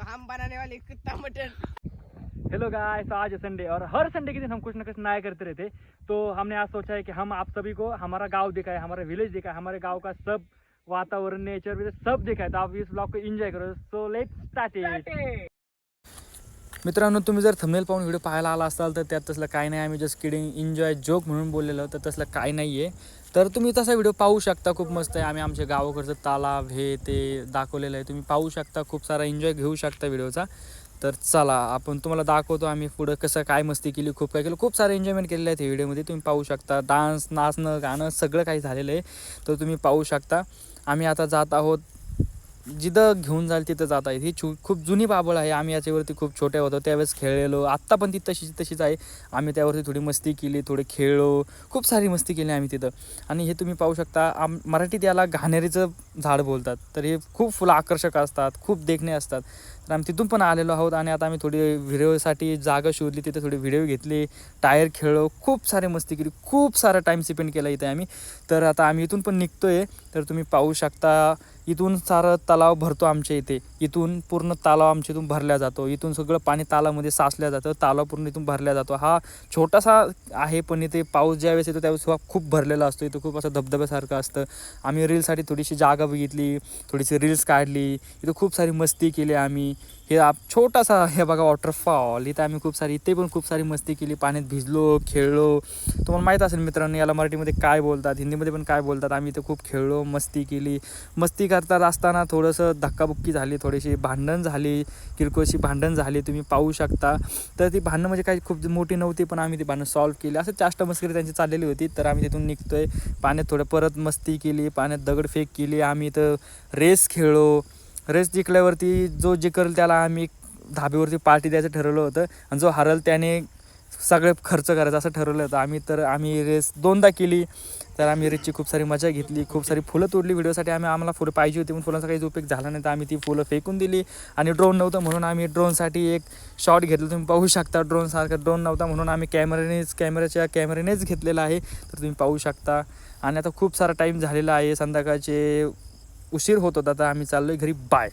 तो हम बनाने वाले कुत्ता मटन हेलो गाइस आज संडे और हर संडे के दिन हम कुछ ना कुछ नया करते रहते। तो हमने आज सोचा है कि हम आप सभी को हमारा गांव दिखाए हमारा विलेज दिखाए हमारे गांव का सब वातावरण नेचर सब दिखाए तो आप इस ब्लॉग को एंजॉय करो। सो लेट स्टार्ट मित्रांनो तुम्ही जर थंबनेल पाहून व्हिडिओ पाहायला आला असाल तर त्यात तसलं काय नाही. आम्ही जस्ट किडिंग एन्जॉय जोक म्हणून बोललेलो तर तसलं काय नाही आहे तर तुम्ही तसा व्हिडिओ पाहू शकता खूप मस्त आहे. आम्ही आमच्या गावाकडचं तालाव हे ते दाखवलेलं आहे. तुम्ही पाहू शकता खूप सारा एन्जॉय घेऊ शकता व्हिडिओचा तर चला आपण तुम्हाला दाखवतो आम्ही पुढं कसं काय मस्ती केली खूप काय केलं. खूप सारं एन्जॉयमेंट केलेलं आहे व्हिडिओमध्ये तुम्ही पाहू शकता डान्स नाचणं गाणं सगळं काही झालेलं आहे. तर तुम्ही पाहू शकता. आम्ही आता जात आहोत जिथं घेऊन जाईल तिथं जात येईल ही छू खूप जुनी बाबळ आहे. आम्ही याच्यावरती खूप छोटे होतो त्यावेळेस खेळलेलो. आत्ता पण ती तशीच तशीच आहे. आम्ही त्यावरती थोडी मस्ती केली थोडे खेळलो. खूप सारी मस्ती केली आम्ही तिथं. आणि हे तुम्ही पाहू शकता आम मराठीत याला घाणेरीचं झाड बोलतात. तर हे खूप फुलं आकर्षक असतात खूप देखणे असतात. तर आम्ही तिथून पण आलेलो आहोत आणि आता आम्ही थोडी व्हिडिओसाठी जागा शोधली तिथे थोडी व्हिडिओ घेतली टायर खेळलो खूप सारे मस्ती केली खूप सारा टाईम स्पेंड केला इथे आम्ही. तर आता आम्ही इथून पण निघतो आहे तर तुम्ही पाहू शकता इथून सारं तलाव भरतो आमच्या इथे. इथून पूर्ण तलाव आमच्या इथून भरला जातो. इथून सगळं पाणी तालामध्ये साचल्या जातं. तलाव पूर्ण इथून भरला जातो. हा छोटासा आहे पण इथे पाऊस ज्यावेळेस येतो त्यावेळेस हा खूप भरलेला असतो. इथं खूप असं धबधब्यासारखं असतं. आम्ही रीलसाठी थोडीशी जागा बघितली थोडीशी रील्स काढली. इथं खूप सारी मस्ती केली आम्ही. हे आप छोटासा हे बघा वॉटरफॉल इथं आम्ही खूप सारी इथे पण खूप सारी मस्ती केली. पाण्यात भिजलो खेळलो. तुम्हाला माहीत असेल मित्रांनो याला मराठीमध्ये काय बोलतात हिंदीमध्ये पण काय बोलतात. आम्ही इथं खूप खेळलो मस्ती केली. मस्ती करता असताना थोडंसं धक्काबुक्की झाली थोडीशी भांडण झाली किरकोळशी भांडण झाली तुम्ही पाहू शकता. तर ती भांडणं म्हणजे काही खूप मोठी नव्हती पण आम्ही ती भांडणं सॉल्व्ह केली. असं चाष्ट मस्करी त्यांची चाललेली होती तर आम्ही तिथून निघतो आहे पाण्यात थोडं परत मस्ती केली पाण्यात दगडफेक केली. आम्ही इथं रेस खेळलो. रेस जिंकल्यावरती जो जिंकल त्याला आम्ही धाब्यावरती पार्टी द्यायचं ठरवलं होतं. आणि जो हरल त्याने सगळे खर्च करायचा असं ठरवलं होतं. आम्ही तर आम्ही रेस दोनदा केली. तर आम्ही रिचची खूप सारी मजा घेतली खूप सारी फुलं तोडली व्हिडिओसाठी. आम्ही आम्हाला फुलं पाहिजे होती पण फुलांचा काही उपयोग झाला नाही. तर आम्ही ती फुलं फेकून दिली आणि ड्रोन नव्हतं म्हणून आम्ही ड्रोनसाठी एक शॉट घेतलं. तुम्ही पाहू शकता ड्रोनसारखा ड्रोन नव्हता म्हणून आम्ही कॅमेऱ्यानेच कॅमेऱ्याच्या कॅमेऱ्यानेच घेतलेला आहे. तर तुम्ही पाहू शकता. आणि आता खूप सारा टाईम झालेला आहे. संध्याकाळचे उशीर होत होता तर आम्ही चाललो आहे घरी. बाय